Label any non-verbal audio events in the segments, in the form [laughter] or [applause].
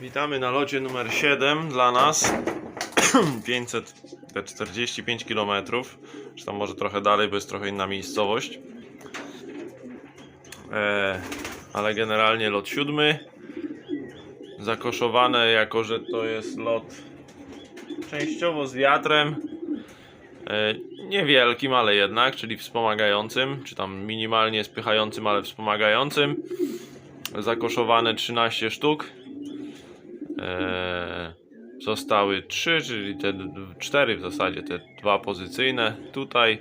Witamy na locie numer 7 dla nas. [clears throat] 545 km, czy tam może trochę dalej, bo jest trochę inna miejscowość. E, ale generalnie lot siódmy. Zakoszowane, jako że to jest lot częściowo z wiatrem. E, niewielkim, ale jednak, czyli wspomagającym, czy tam minimalnie spychającym, ale wspomagającym. Zakoszowane 13 sztuk. Eee, zostały 3, czyli te 4 w zasadzie, te dwa pozycyjne. Tutaj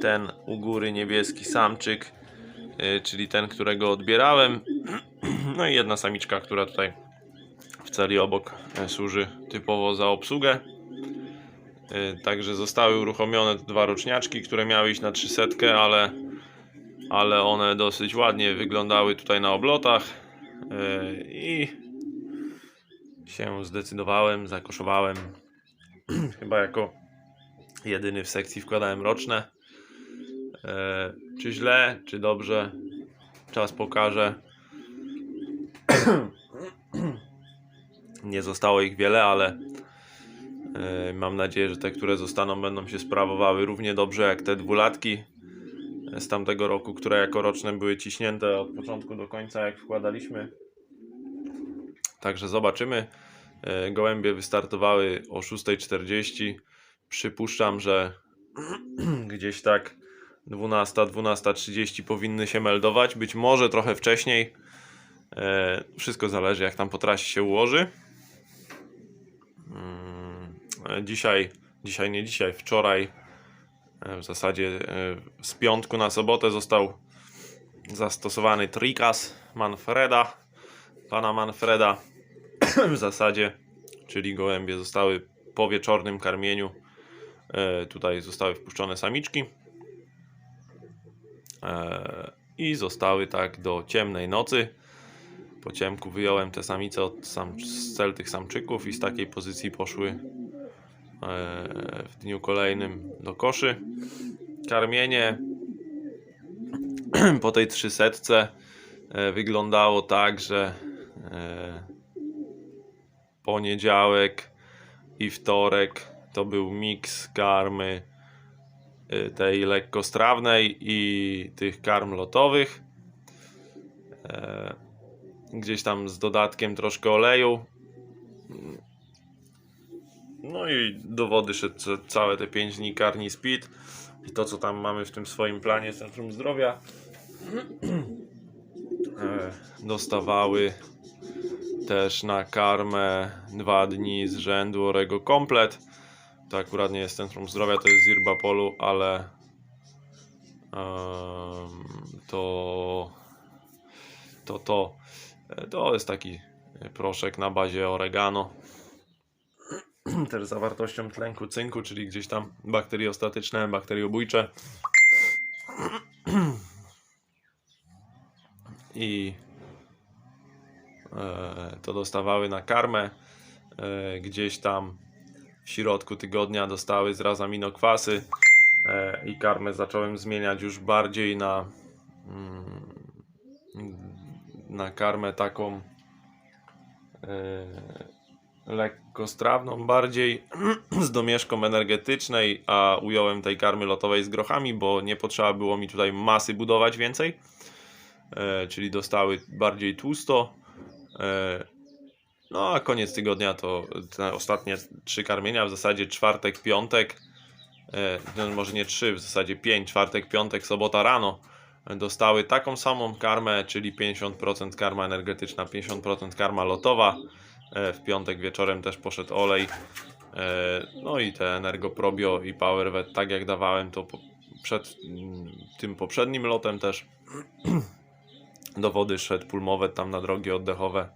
ten u góry niebieski samczyk, e, czyli ten, którego odbierałem. [clears throat] No i jedna samiczka, która tutaj w celi obok e, służy typowo za obsługę. E, Także zostały uruchomione dwa roczniaczki, które miały iść na 300, ale, ale one dosyć ładnie wyglądały tutaj na oblotach. E, I się zdecydowałem, zakoszowałem. [clears throat] Chyba jako jedyny w sekcji wkładałem roczne. E, czy źle, czy dobrze, czas pokaże. [clears throat] Nie zostało ich wiele, ale e, mam nadzieję, że te, które zostaną, będą się sprawowały równie dobrze jak te dwulatki z tamtego roku, które jako roczne były ciśnięte od początku do końca, jak wkładaliśmy. Także zobaczymy. E, Gołębie wystartowały o 6.40. Przypuszczam, że [clears throat] gdzieś tak 12, 12.30 powinny się meldować. Być może trochę wcześniej. E, Wszystko zależy, jak tam po trasie się ułoży. Mm, e, Dzisiaj, dzisiaj nie dzisiaj, wczoraj w zasadzie z piątku na sobotę został zastosowany trikas Manfreda, pana Manfreda w zasadzie, czyli gołębie zostały po wieczornym karmieniu. E, tutaj zostały wpuszczone samiczki. E, I zostały tak do ciemnej nocy. Po ciemku wyjąłem te samice od sam, z cel tych samczyków i z takiej pozycji poszły e, w dniu kolejnym do koszy. Karmienie [clears throat] po tej 300 e, wyglądało tak, że poniedziałek i wtorek to był miks karmy y, tej lekkostrawnej i tych karm lotowych. E, Gdzieś tam z dodatkiem troszkę oleju. No i do wody szedł ca- całe te 5 dni karni speed. I to co tam mamy w tym swoim planie Centrum Zdrowia. [clears throat] E, Dostawały też na karmę dwa dni z rzędu Orego Komplet. To akurat nie jest Centrum Zdrowia, to jest Zirba Polu, ale em, to to to to jest taki proszek na bazie oregano. [clears throat] Też z zawartością tlenku cynku, czyli gdzieś tam bakteriostatyczne, bakteriobójcze. [clears throat] I to dostawały na karmę. E, gdzieś tam w środku tygodnia dostały z aminokwasy e, i karmę zacząłem zmieniać już bardziej na mm, na karmę taką e, lekkostrawną bardziej [clears throat] z domieszką energetycznej, a ująłem tej karmy lotowej z grochami, bo nie potrzeba było mi tutaj masy budować więcej e, czyli dostały bardziej tłusto. E, no a koniec tygodnia to te ostatnie trzy karmienia, w zasadzie czwartek, piątek, e, no, może nie trzy, w zasadzie pięć, czwartek, piątek, sobota rano dostały taką samą karmę, czyli 50% karma energetyczna, 50% karma lotowa. E, W piątek wieczorem też poszedł olej. No i te Energoprobio i PowerVet, tak jak dawałem to przed mm, tym poprzednim lotem też [clears throat] do wody szedł pulmowe tam na drogi oddechowe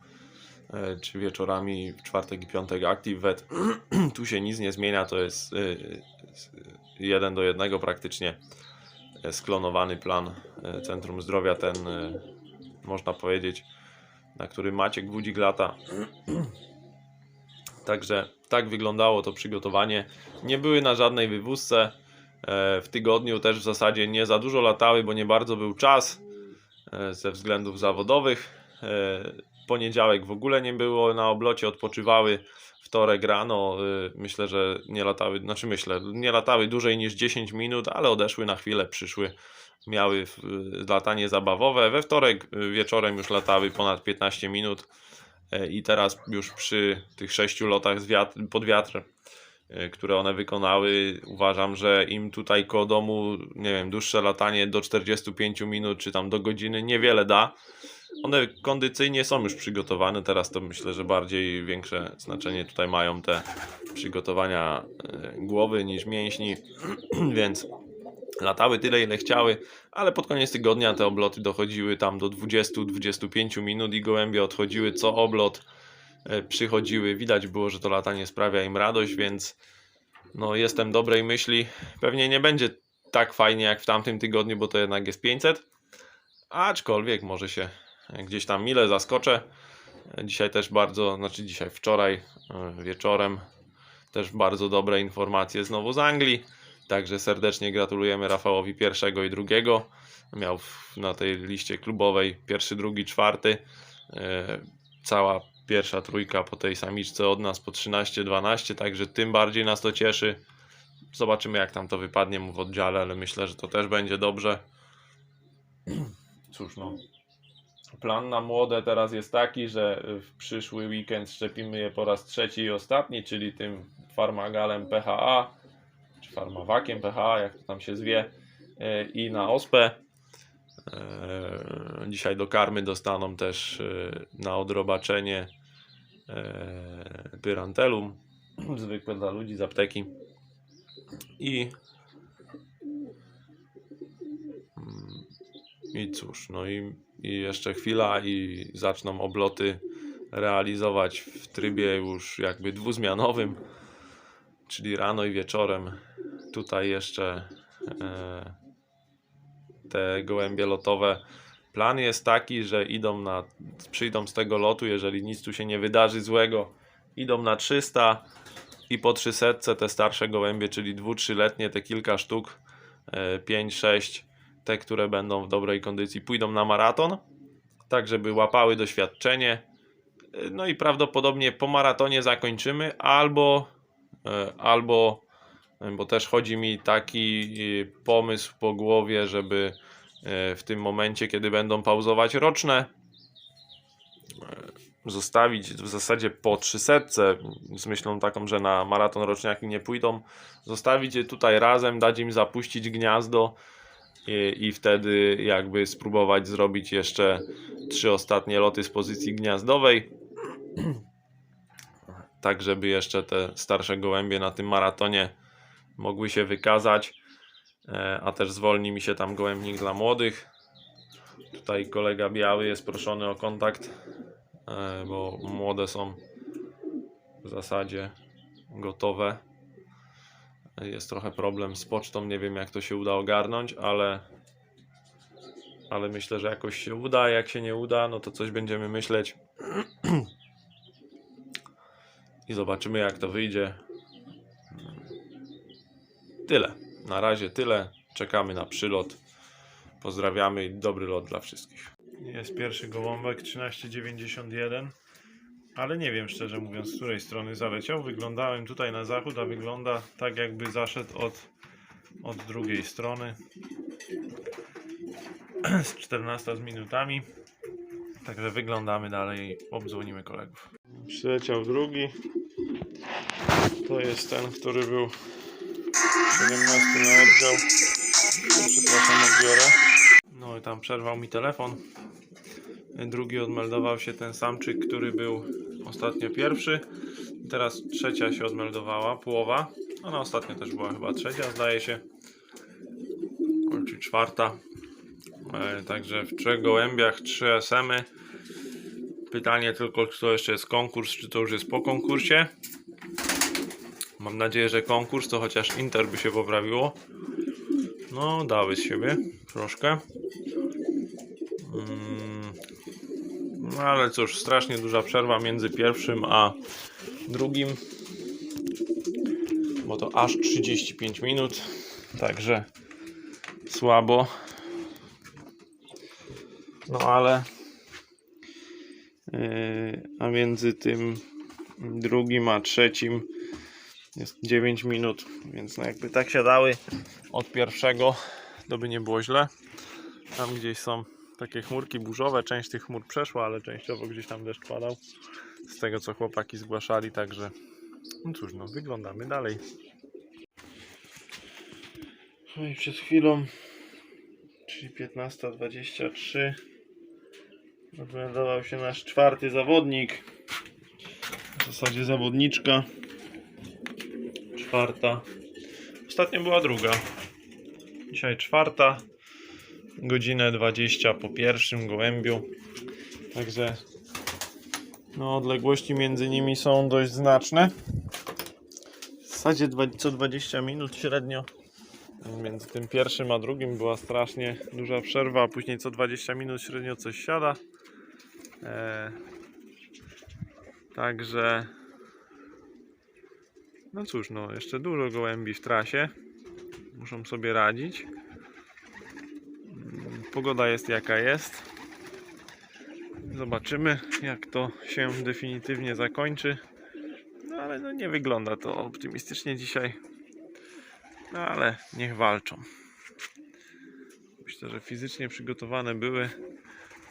e, czy wieczorami w czwartek i piątek ActiveVet [clears throat] tu się nic nie zmienia to jest y, y, jeden do jednego praktycznie e, sklonowany plan e, Centrum Zdrowia ten e, można powiedzieć na którym Maciek Wódzik lata. [clears throat] Także tak wyglądało to przygotowanie. Nie były na żadnej wywózce E, w tygodniu też w zasadzie nie za dużo latały, bo nie bardzo był czas. e, ze względów zawodowych. E, poniedziałek w ogóle nie było na oblocie, odpoczywały. Wtorek rano, y, myślę, że nie latały, znaczy myślę, nie latały dłużej niż 10 minut, ale odeszły na chwilę, przyszły, miały latanie zabawowe. We wtorek wieczorem już latały ponad 15 minut e, i teraz już przy tych sześciu lotach pod wiatr, e, które one wykonały, uważam, że im tutaj koło domu, nie wiem, dłuższe latanie do 45 minut czy tam do godziny niewiele da. One kondycyjnie są już przygotowane, teraz to myślę, że bardziej większe znaczenie tutaj mają te przygotowania e, głowy niż mięśni, [clears throat] więc latały tyle ile chciały, ale pod koniec tygodnia te obloty dochodziły tam do 20-25 minut i gołębie odchodziły co oblot, e, przychodziły, widać było, że to latanie sprawia im radość, więc no jestem dobrej myśli, pewnie nie będzie tak fajnie jak w tamtym tygodniu, bo to jednak jest 500, aczkolwiek może się gdzieś tam mile zaskoczę. Dzisiaj też bardzo, znaczy dzisiaj, wczoraj e, wieczorem też bardzo dobre informacje znowu z Anglii. Także serdecznie gratulujemy Rafałowi pierwszego i drugiego. Miał na tej liście klubowej pierwszy, drugi, czwarty. E, Cała pierwsza trójka po tej samiczce od nas po 13-12, także tym bardziej nas to cieszy. Zobaczymy jak tam to wypadnie mu w oddziale, ale myślę, że to też będzie dobrze. Cóż no. Plan na młode teraz jest taki, że w przyszły weekend szczepimy je po raz trzeci i ostatni, czyli tym farmagalem PHA, czy farmawakiem PHA, jak to tam się zwie, e, i na ospę. E, Dzisiaj do karmy dostaną też e, na odrobaczenie e, pyrantelum, zwykłe dla ludzi z apteki. I Mm, i cóż, no i, i jeszcze chwila i zaczną obloty realizować w trybie już jakby dwuzmianowym, czyli rano i wieczorem. Tutaj jeszcze e, te gołębie lotowe. Plan jest taki, że idą na, przyjdą z tego lotu, jeżeli nic tu się nie wydarzy złego, idą na 300 i po 300 te starsze gołębie, czyli 2-3-letnie, te kilka sztuk, 5-6, te, które będą w dobrej kondycji, pójdą na maraton, tak żeby łapały doświadczenie. E, No i prawdopodobnie po maratonie zakończymy, albo, e, albo, e, bo też chodzi mi taki e, pomysł po głowie, żeby e, w tym momencie, kiedy będą pauzować roczne, e, zostawić w zasadzie po 300 z myślą taką, że na maraton roczniaki nie pójdą, zostawić je tutaj razem, dać im zapuścić gniazdo i, i wtedy jakby spróbować zrobić jeszcze trzy ostatnie loty z pozycji gniazdowej. Tak, żeby jeszcze te starsze gołębie na tym maratonie mogły się wykazać. E, A też zwolni mi się tam gołębnik dla młodych. Tutaj kolega biały jest proszony o kontakt, e, bo młode są w zasadzie gotowe. Jest trochę problem z pocztą, nie wiem jak to się uda ogarnąć, ale ale myślę, że jakoś się uda. Jak się nie uda, no to coś będziemy myśleć. [clears throat] I zobaczymy jak to wyjdzie. Tyle. Na razie tyle. Czekamy na przylot. Pozdrawiamy i dobry lot dla wszystkich. Jest pierwszy gołąbek 1391. Ale nie wiem szczerze mówiąc, z której strony zaleciał. Wyglądałem tutaj na zachód, a wygląda tak jakby zaszedł od, od drugiej strony. [clears throat] Z 14 z minutami. Także wyglądamy dalej obdzwonimy kolegów. Przyleciał drugi. To jest ten, który był 17 na oddział. Przepraszam, odbiorę. No i tam przerwał mi telefon. Drugi odmeldował się ten samczyk, który był ostatnio pierwszy. Teraz trzecia się odmeldowała, połowa. Ona ostatnio też była chyba trzecia, zdaje się. Czy czwarta. E, Także w trzech gołębiach trzy SM-y. Pytanie tylko, czy to jeszcze jest konkurs, czy to już jest po konkursie. Mam nadzieję, że konkurs, to chociaż Inter by się poprawiło. No, dały z siebie troszkę. Mm, ale cóż, strasznie duża przerwa między pierwszym a drugim. Bo to aż 35 minut. Także słabo. No ale Yy, a między tym drugim a trzecim jest 9 minut, więc no jakby tak siadały od pierwszego, to by nie było źle. Tam gdzieś są takie chmurki burzowe, część tych chmur przeszła, ale częściowo gdzieś tam deszcz padał. Z tego co chłopaki zgłaszali, także no cóż, no wyglądamy dalej. No i przed chwilą, czyli 15.23, odmeldował się nasz czwarty zawodnik. W zasadzie zawodniczka. Czwarta. Ostatnio była druga. Dzisiaj czwarta. Godzinę 20 po pierwszym gołębiu. Także no, odległości między nimi są dość znaczne. W zasadzie co 20 minut średnio. Między tym pierwszym a drugim była strasznie duża przerwa, a później co 20 minut średnio coś siada. E, także no cóż, no jeszcze dużo gołębi w trasie. Muszą sobie radzić. Mm, Pogoda jest jaka jest. Zobaczymy, jak to się definitywnie zakończy. No ale no nie wygląda to optymistycznie dzisiaj. No ale niech walczą. Myślę, że fizycznie przygotowane były.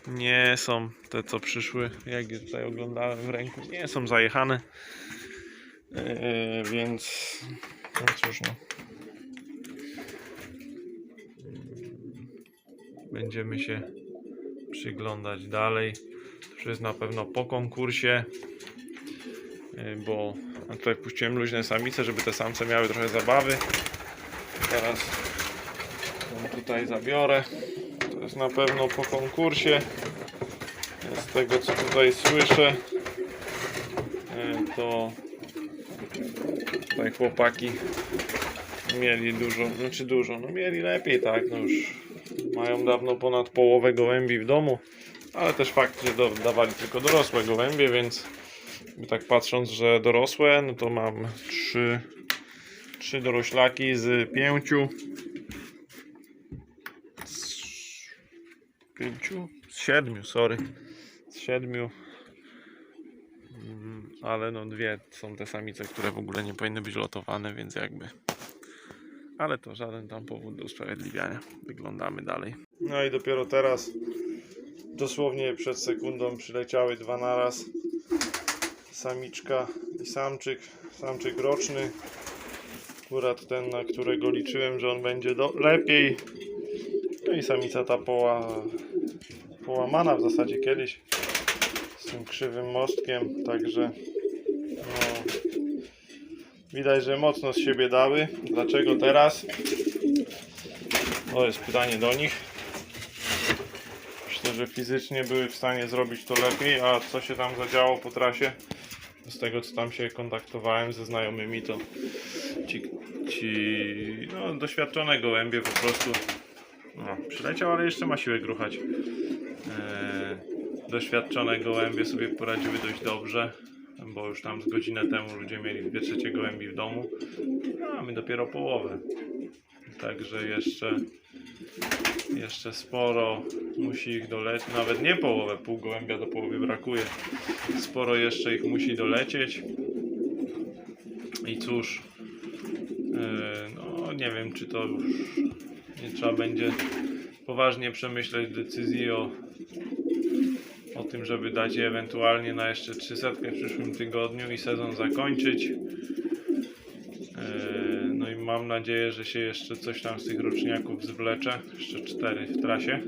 Nie są te, co przyszły, jak je tutaj oglądałem w ręku, nie są zajechane. Yy, więc no cóż, no. Będziemy się przyglądać dalej. To już jest na pewno po konkursie, yy, bo a tutaj puściłem luźne samice, żeby te samce miały trochę zabawy. Teraz ją tutaj zabiorę. To jest na pewno po konkursie. Z tego co tutaj słyszę, yy, to tutaj chłopaki mieli dużo, znaczy dużo, no mieli lepiej, tak, no już mają dawno ponad połowę gołębi w domu, ale też fakt, że dawali tylko dorosłe gołębie, więc tak patrząc, że dorosłe, no to mam trzy, trzy doroślaki z pięciu, z pięciu, z siedmiu, sorry, z siedmiu. Mm, ale no dwie są te samice, które w ogóle nie powinny być lotowane, więc jakby. Ale to żaden tam powód do usprawiedliwiania. Wyglądamy dalej. No i dopiero teraz, dosłownie przed sekundą, przyleciały dwa naraz. Samiczka i samczyk. Samczyk roczny. Akurat ten, na którego liczyłem, że on będzie do... lepiej. No i samica ta poła... połamana w zasadzie kiedyś z tym krzywym mostkiem, także widać, że mocno z siebie dały. Dlaczego teraz? To jest pytanie do nich. Myślę, że fizycznie były w stanie zrobić to lepiej, a co się tam zadziało po trasie? Z tego co tam się kontaktowałem ze znajomymi, to ci, ci no, doświadczone gołębie po prostu no, przyleciał, ale jeszcze ma siłę gruchać. Eee, doświadczone gołębie sobie poradziły dość dobrze, bo już tam z godzinę temu ludzie mieli dwie trzecie gołębi w domu, no, a my dopiero połowę. Także jeszcze, jeszcze sporo musi ich dolecieć, nawet nie połowę, pół gołębia do połowy brakuje. Sporo jeszcze ich musi dolecieć. I cóż, yy, no nie wiem, czy to już nie trzeba będzie poważnie przemyśleć decyzji o o tym, żeby dać je ewentualnie na jeszcze 300 w przyszłym tygodniu i sezon zakończyć. Eee, No i mam nadzieję, że się jeszcze coś tam z tych roczniaków zwlecze. Jeszcze 4 w trasie.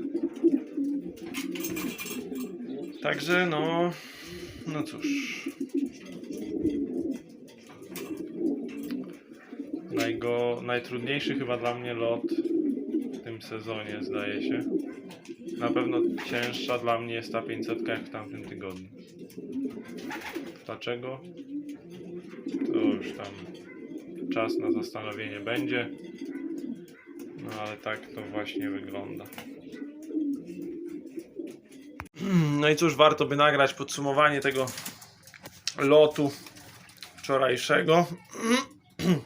Także no, no cóż. Najgo, najtrudniejszy chyba dla mnie lot w tym sezonie zdaje się. Na pewno cięższa dla mnie jest ta 500 jak w tamtym tygodniu. Dlaczego? To już tam czas na zastanowienie będzie. No ale tak to właśnie wygląda. No i cóż, warto by nagrać podsumowanie tego lotu wczorajszego. [clears throat]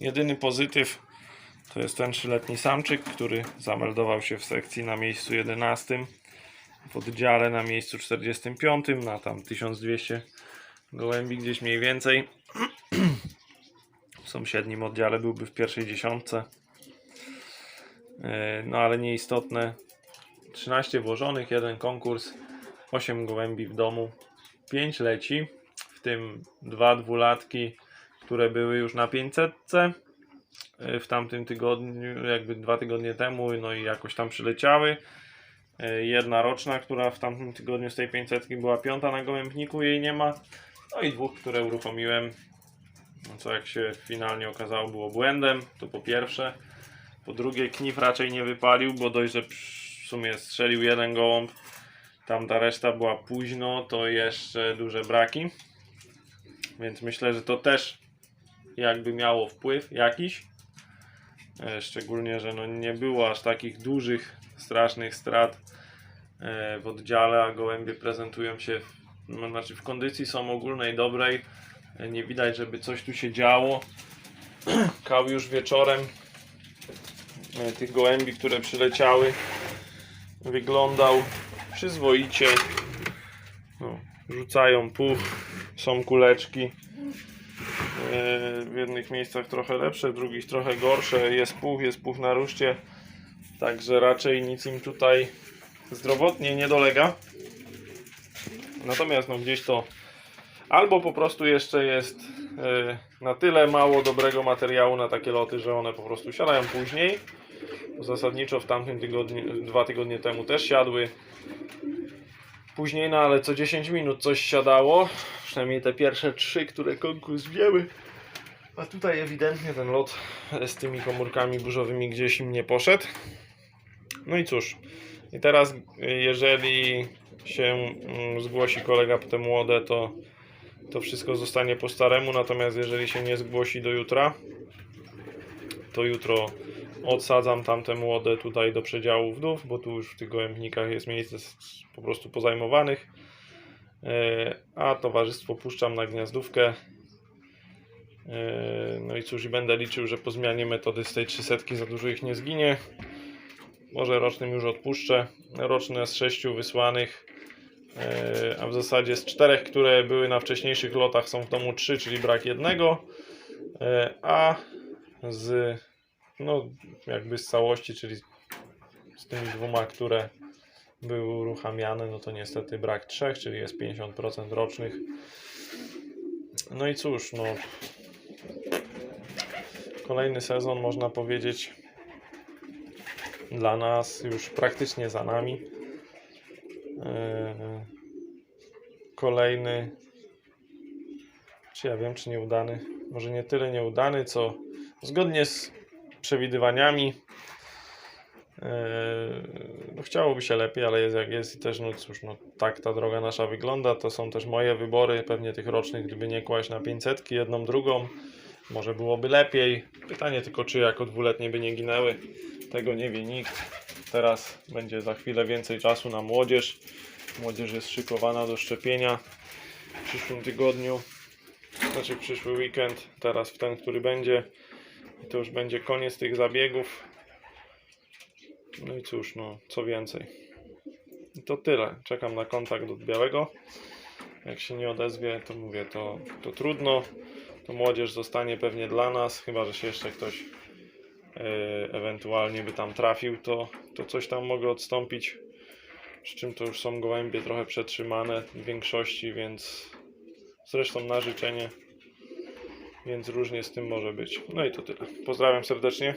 Jedyny pozytyw to jest ten trzyletni samczyk, który zameldował się w sekcji na miejscu 11. w oddziale na miejscu 45, na tam 1200 gołębi gdzieś mniej więcej. W sąsiednim oddziale byłby w pierwszej dziesiątce. E, No ale nieistotne. 13 włożonych, jeden konkurs, 8 gołębi w domu, 5 leci, w tym dwa dwulatki, które były już na 500 e, w tamtym tygodniu, jakby dwa tygodnie temu, no i jakoś tam przyleciały. E, Jedna roczna, która w tamtym tygodniu z tej 500 była piąta na gołębniku, jej nie ma. No i dwóch, które uruchomiłem, no co jak się finalnie okazało było błędem, to po pierwsze. Po drugie, knif raczej nie wypalił, bo dość, że w sumie strzelił jeden gołąb, tamta reszta była późno, to jeszcze duże braki. Więc myślę, że to też jakby miało wpływ jakiś. E, Szczególnie, że no nie było aż takich dużych, strasznych strat e, w oddziale, a gołębie prezentują się, no, znaczy w kondycji są ogólnej dobrej. E, Nie widać, żeby coś tu się działo. [clears throat] Kał już wieczorem tych gołębi, które przyleciały, wyglądał przyzwoicie. No, rzucają puch, są kuleczki. W jednych miejscach trochę lepsze, w drugich trochę gorsze. Jest puch, jest puch na ruszcie. Także raczej nic im tutaj zdrowotnie nie dolega. Natomiast no gdzieś to albo po prostu jeszcze jest e, na tyle mało dobrego materiału na takie loty, że one po prostu siadają później. Zasadniczo w tamtym tygodniu, dwa tygodnie temu też siadły później, no ale co 10 minut coś siadało. Przynajmniej te pierwsze trzy, które konkurs wzięły. A tutaj ewidentnie ten lot z tymi komórkami burzowymi gdzieś im nie poszedł. No i cóż, i teraz jeżeli się mm, zgłosi kolega po te młode, to, to wszystko zostanie po staremu, natomiast jeżeli się nie zgłosi do jutra, to jutro odsadzam tamte młode tutaj do przedziału wdów, bo tu już w tych gołębnikach jest miejsce po prostu pozajmowanych. E, A towarzystwo puszczam na gniazdówkę. E, No i cóż, i będę liczył, że po zmianie metody z tej 300 za dużo ich nie zginie. Może rocznym już odpuszczę. Roczne z sześciu wysłanych, e, a w zasadzie z czterech, które były na wcześniejszych lotach, są w domu trzy, czyli brak jednego. A z no jakby z całości, czyli z tymi dwoma, które były uruchamiane, no to niestety brak trzech, czyli jest 50% rocznych. No i cóż, no kolejny sezon można powiedzieć dla nas już praktycznie za nami. Eee, Kolejny, czy ja wiem, czy nieudany? Może nie tyle nieudany, co zgodnie z przewidywaniami. Eee, No, chciałoby się lepiej, ale jest jak jest i też, no cóż, no tak ta droga nasza wygląda. To są też moje wybory, pewnie tych rocznych, gdyby nie kłaść na 500, jedną, drugą, może byłoby lepiej. Pytanie tylko, czy jako dwuletnie by nie ginęły. Tego nie wie nikt. Teraz będzie za chwilę więcej czasu na młodzież. Młodzież jest szykowana do szczepienia w przyszłym tygodniu, znaczy w przyszły weekend, teraz w ten, który będzie. I to już będzie koniec tych zabiegów. No i cóż, no, co więcej. I to tyle. Czekam na kontakt od białego. Jak się nie odezwie, to mówię, to, to trudno. To młodzież zostanie pewnie dla nas, chyba że się jeszcze ktoś e, ewentualnie by tam trafił, to, to coś tam mogę odstąpić. Przy czym to już są gołębie trochę przetrzymane w większości, więc zresztą na życzenie. Więc różnie z tym może być. No i to tyle. Pozdrawiam serdecznie.